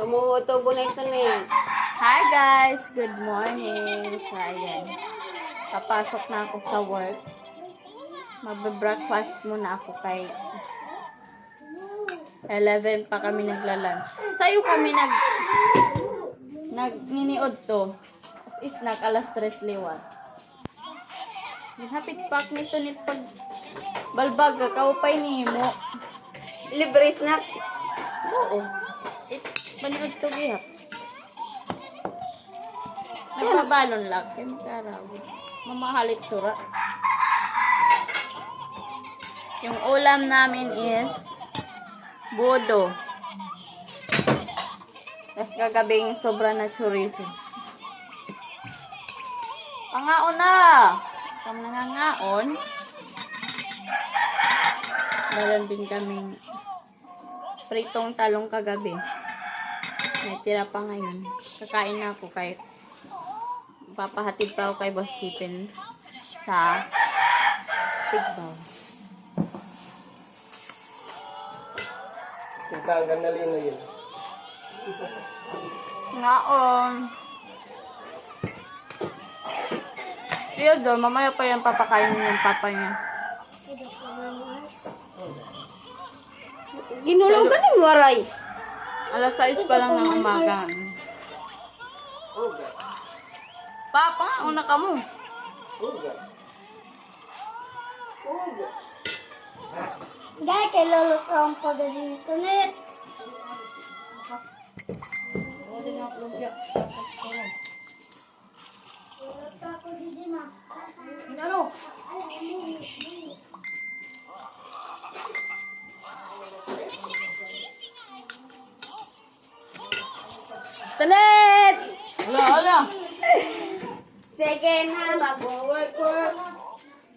Tumutubo na ito na Hi guys! Good morning! So, ayan. Papasok na ako sa work. Magbe-breakfast muna ako kay 11 pa kami nagla-lunch. Sa'yo kami nag nagniniod to. Is nag alas 3 liwat. Hapit pak nito ni pag balbaga kaupay ni mo. Libre snack. Oo. Manood to gihap. Nagbabalon lang. Kaya magkaraw. Mamahalit sura. Yung ulam namin is bodo. Tapos kagabing sobra na chorizo. Pangaon na! Kami nangangaon. Meron din kaming pritong talong kagabi. May tira pa ngayon. Kakain na ako kay papahatid pa ako kay Boss Stephen sa Tigbaw. Kita ang ganda lino yun. Ngaon. Theodore, mamaya pa yan papakainin yung papa niya. Ginulugan ni Waray. Alas 6 pa lang ng umaga. Uga. Papa, una ka mo. Uga. Uga. Gaya kay lolo ko ang pagdating net. Ano? Talit! Wala, wala. Second ha, mag-work, work.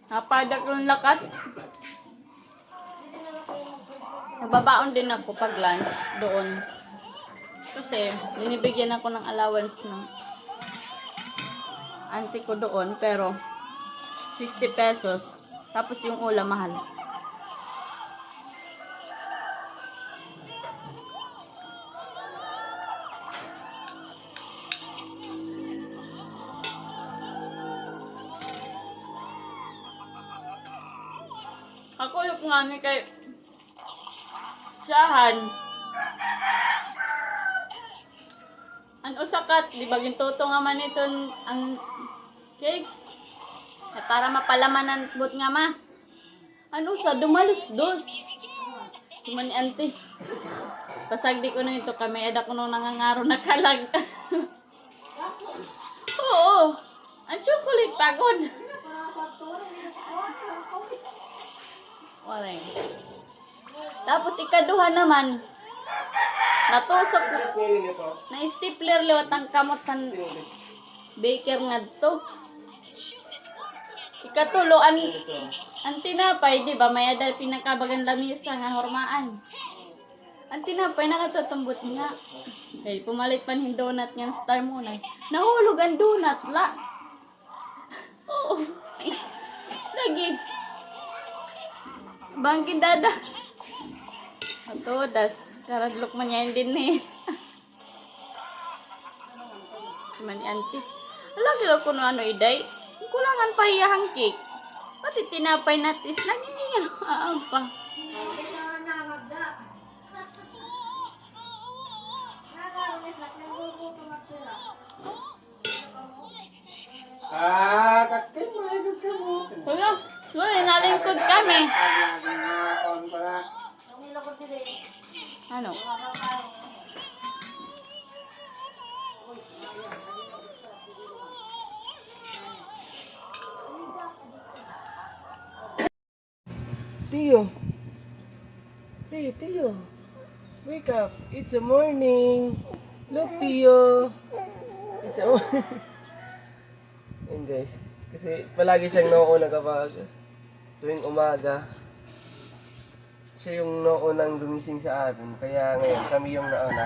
Napadak ng lakat. Nagbabaon din ako pag lunch doon. Kasi binibigyan ako ng allowance ng auntie ko doon pero 60 pesos. Tapos yung ulam mahal. Ako yung nga ni kay Sahan. Ang usakat, di ba gintuto nga man ito ang cake? Eh, para mapalaman ang but nga ma. Ano sa dumalos dos. Suman ni ante. Pasagdi ko na ito kami, ada ko nung nangangaro na kalag. Oo. Ang chocolate pagod. Wala yun. Tapos ikaduha naman, natusok na, stapler liwat ang kamot kan baker nga to. Ikatulo, an, ang tinapay, di ba, may adal pinakabagan lamisa nga hormaan. Ang tinapay, nakatutumbot nga. Kaya pumalit pa ng donut nga star muna. Nahulog ang donut, la. Oo. Lagi. Bangkin dada. Ato, das. Karadlok man yan din eh. Man ni auntie. Alam kilo ko no ano iday. Kulangan pa iyahang cake. Pati tinapay natis. Nagindiyan. Ah, pa. Ah, kakay mo. Ay, ka mo. Nalingkod kami. Ano? Tio. Hey, Tio. Wake up. It's a morning. Look, Tio. It's a morning. Ayun guys. Kasi palagi siyang nauuna kapag tuwing umaga. Siya yung nauunang gumising sa atin. Kaya ngayon kami yung nauna.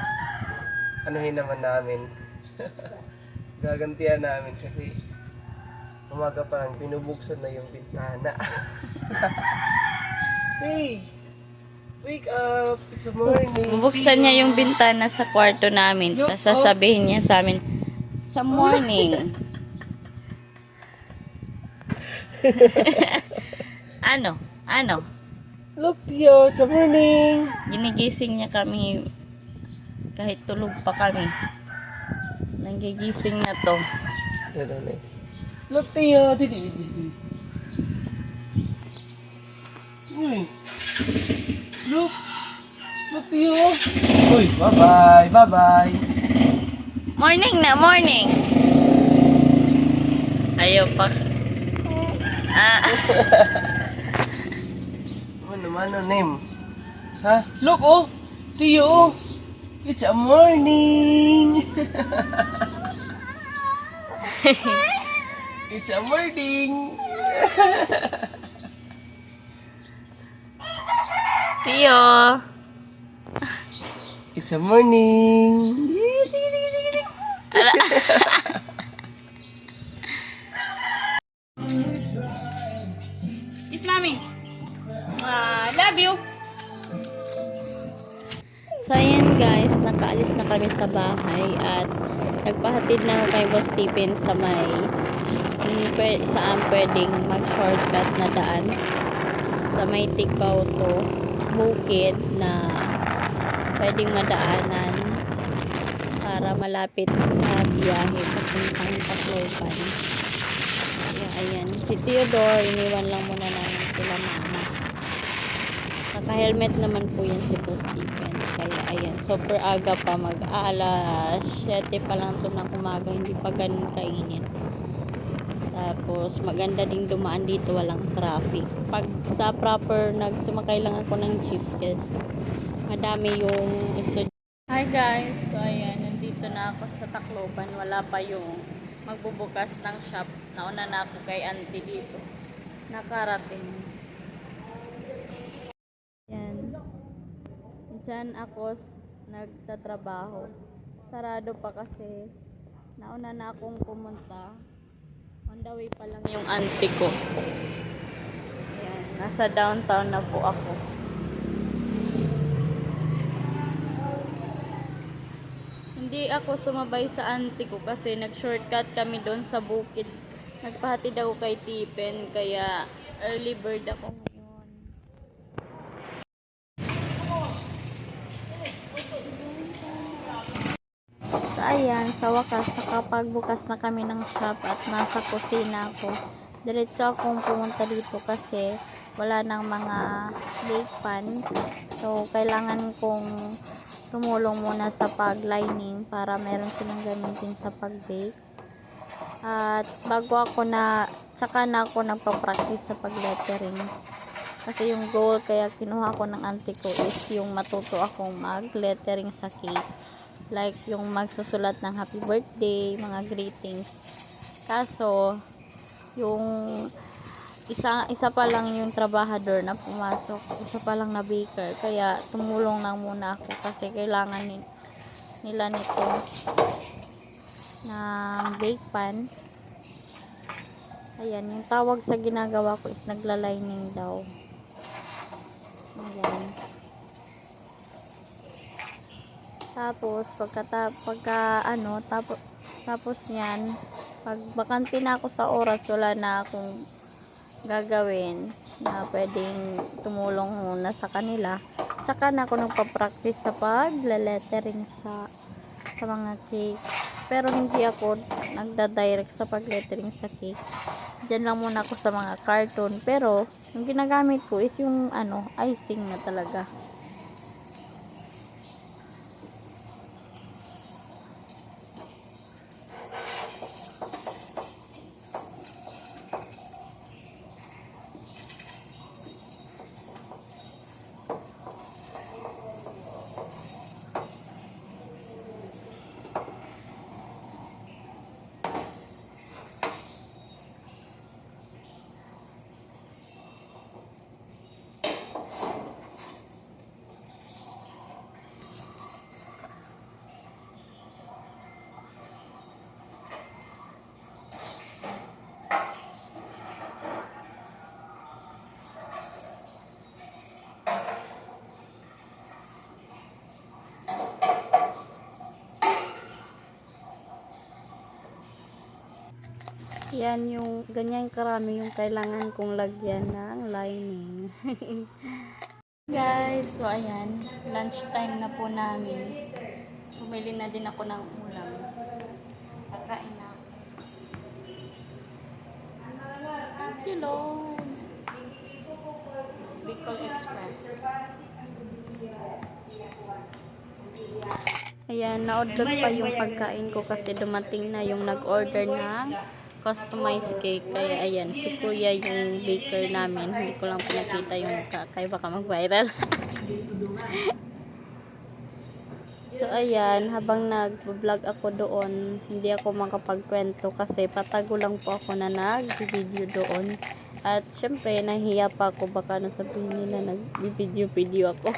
Anuhin naman namin. Gagantihan namin kasi umaga pa lang binubuksan na yung bintana. hey! Wake up! It's a morning. Bubuksan niya yung bintana sa kwarto namin. Tapos sasabihin niya sa amin, sa morning. ano? Ano? Look, Tio, it's a morning. Ginigising niya kami kahit tulog pa kami. Nagigising na to. Look, Tio. Didi, didi, didi. Uy. Look. Look, Tio. Uy, bye-bye. Bye-bye. Morning na, morning! Ayaw pa. Ah, Ano name? Ha? Look, oh. Tio, oh. It's a morning. It's a morning. Tio! It's a morning. Kiss mommy! Ah, love you! So ayan guys, nakaalis na kami sa bahay at nagpahatid na kay Boss Stephen sa may mm, pwe- saan pwedeng mag-shortcut na daan sa may Tigbauto bukid na pwedeng madaanan para malapit sa biyahe papuntang Tacloban. Kaya ayan, si Theodore, iniwan lang muna namin sila mama. Naka-helmet naman po yan si Boss Stephen. Kaya ayan, super aga pa mag alas 7 pa lang to ng umaga, hindi pa ganun kainit. Tapos maganda ding dumaan dito, walang traffic. Pag sa proper nagsumakay lang ako ng jeep, yes, madami yung estudyante. Hi guys! So ayan, nandito na ako sa Tacloban. Wala pa yung magbubukas ng shop. Nauna na ako kay auntie dito. Nakarating. Diyan ako nagtatrabaho. Sarado pa kasi nauna na akong pumunta. On the way pa lang yung auntie ko. Yan. Nasa downtown na po ako. Hindi ako sumabay sa auntie ko kasi nag-shortcut kami doon sa bukid. Nagpahatid ako kay Tipen kaya early bird ako ayan, sa wakas, nakapagbukas na kami ng shop at nasa kusina ako. Diretso akong pumunta dito kasi wala nang mga bake pan. So, kailangan kong tumulong muna sa pag-lining para meron silang gamitin sa pag-bake. At bago ako na, saka na ako nagpa-practice sa pag-lettering. Kasi yung goal kaya kinuha ko ng auntie ko is yung matuto akong mag-lettering sa cake. Like yung magsusulat ng happy birthday, mga greetings. Kaso, yung isa isa pa lang yung trabahador na pumasok, isa pa lang na baker. Kaya tumulong lang muna ako kasi kailangan ni, nila nito ng bake pan. Ayan, yung tawag sa ginagawa ko is nagla-lining daw. Ayan. Tapos, pagka, pagka ano, tapos, tapos niyan, pag bakante na ako sa oras, wala na akong gagawin na pwedeng tumulong muna sa kanila. Saka na ako nagpa-practice sa pag-lettering sa sa mga cake. Pero hindi ako nagda-direct sa pag-lettering sa cake. Diyan lang muna ako sa mga cartoon. Pero, yung ginagamit ko is yung ano, icing na talaga. Yan yung, ganyan karami yung kailangan kong lagyan ng lining. Guys, so ayan, lunchtime na po namin. Bumili na din ako ng ulam. Kakain na ako. Thank you, Lord. Bicol Express. Ayan, na-order pa yung pagkain ko kasi dumating na yung nag-order ng customized cake. Kaya ayan, si kuya yung baker namin. Hindi ko lang pinakita yung mukha. Kaya baka mag-viral. so ayan, habang nag-vlog ako doon, hindi ako makapagkwento kasi patago lang po ako na nag-video doon. At syempre, nahiya pa ako baka nasabihin nila nag-video-video ako.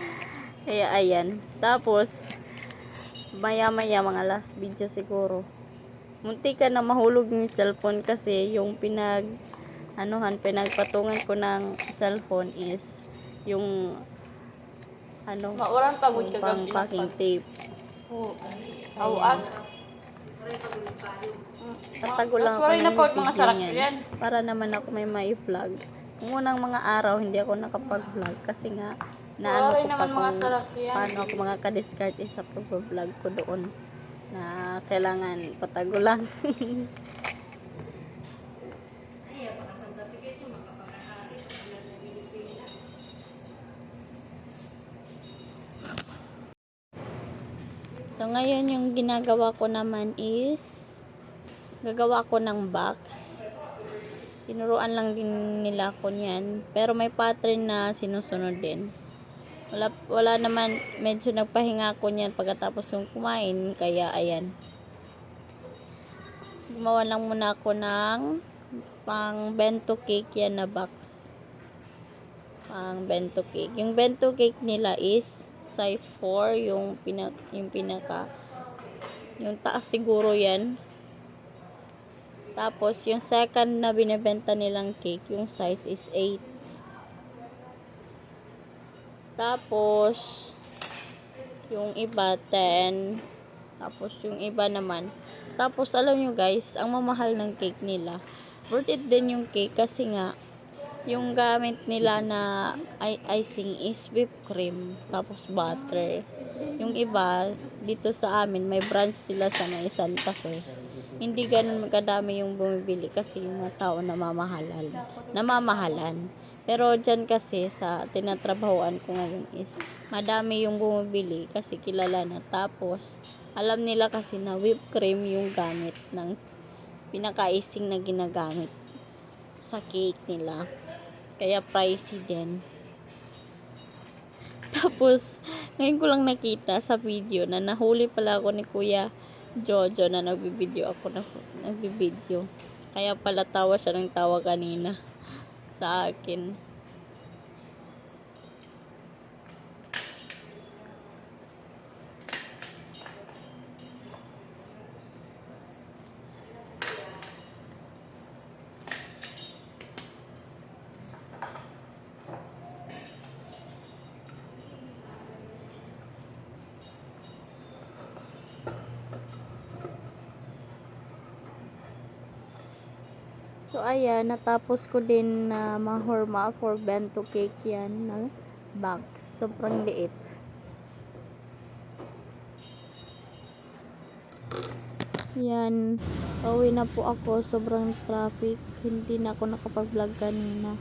Kaya ayan. Tapos, maya-maya mga last video siguro. Munti ka na mahulog yung cellphone kasi yung pinag anuhan, pinagpatungan ko ng cellphone is yung ano, Maurang pagod ka pang packing tape. Awas. Tatago lang ako na ng po, mga niyan. yan. Para naman ako may may vlog. Yung unang mga araw, hindi ako nakapag-vlog kasi nga naano ko pa mga kung paano ako makaka-discard sa pag-vlog ko doon na kailangan patago lang. So, ngayon yung ginagawa ko naman is gagawa ko ng box. Tinuruan lang din nila ko niyan. Pero may pattern na sinusunod din. Wala, wala naman, medyo nagpahinga ko niyan pagkatapos yung kumain. Kaya, ayan. Gumawa lang muna ako ng pang bento cake yan na box. Pang bento cake. Yung bento cake nila is size 4 yung pinak yung pinaka yung taas siguro yan tapos yung second na binebenta nilang cake yung size is 8 tapos yung iba 10 tapos yung iba naman. Tapos alam nyo guys ang mamahal ng cake nila worth it din yung cake kasi nga yung gamit nila na icing is whipped cream tapos butter. Yung iba dito sa amin may branch sila sa may Santa Fe. Hindi ganun kadami yung bumibili kasi yung mga tao namamahalan namamahalan pero dyan kasi sa tinatrabahoan ko ngayon is madami yung bumibili kasi kilala na tapos alam nila kasi na whipped cream yung gamit ng pinaka-icing na ginagamit sa cake nila. Kaya pricey din. Tapos, ngayon ko lang nakita sa video na nahuli pala ako ni Kuya Jojo na nagbibideo ako na nagbibideo. Kaya pala tawa siya ng tawa kanina sa akin. So, ayan, natapos ko din na mahorma for bento cake yan na box. Sobrang liit. Yan. Pauwi na po ako. Sobrang traffic. Hindi na ako nakapag-vlog kanina.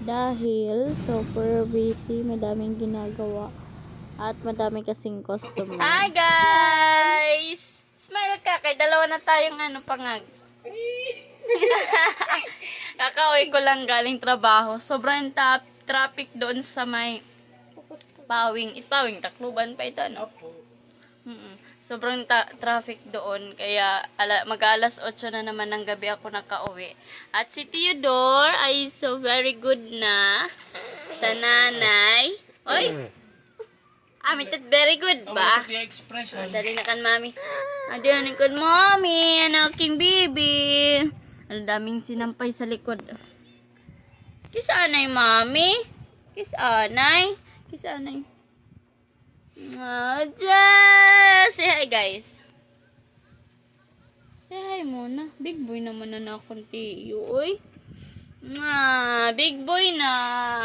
Dahil super busy. Madaming ginagawa. At madami kasing customer. Hi guys! Smile ka. Kay dalawa na tayong ano pangag. Kakauwi ko lang galing trabaho. Sobrang tap traffic doon sa may Pawing. Itpawing, Takluban pa ito, ano? Mm Sobrang ta- traffic doon. Kaya ala- mag-alas 8 na naman ng gabi ako nakauwi. At si Theodore ay so very good na sa nanay. Oy! Amit at very good ba? Yung expression. Dali na kan, mami. Adiyan kan, mami. Ang aking baby. Ang daming sinampay sa likod. Kiss anay, mami. Kiss anay. Kiss anay. Aja. Say hi, guys. Say hi mo. na. Big boy naman na na akong tiyo, oy. Ah, big boy na.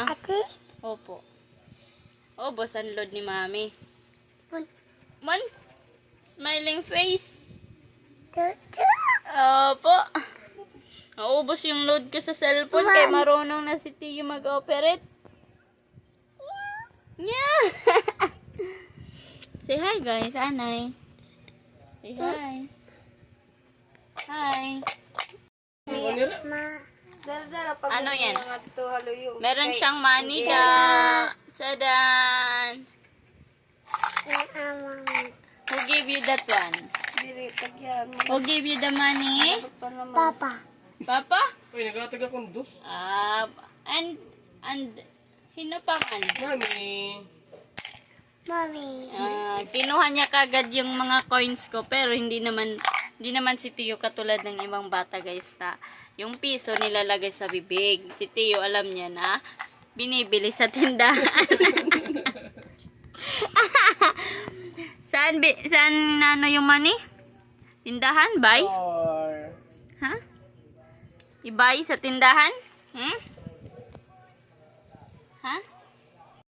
Ate? Opo. Oh, boss ang load ni mami. One, Man, smiling face. two, two. Opo. Naubos yung load ko sa cellphone kaya marunong na si Tiyo mag-operate. Yeah! Say hi guys, anay. Say hi. Hi. Ma. Ano yan? Meron siyang manida. Sadan. Yung amang. Who gave you that one? Who gave you the money? Papa. Papa? Uy, nagkatag akong dos. Ah, and, and, hinupakan. Mami. Mommy. Ah, kinuha niya kagad yung mga coins ko pero hindi naman hindi naman si Tiyo katulad ng ibang bata guys ta. Yung piso nilalagay sa bibig. Si Tiyo alam niya na binibili sa tindahan. saan bi saan ano yung money? Tindahan, buy? Or... Ha? I-buy sa tindahan? Hmm?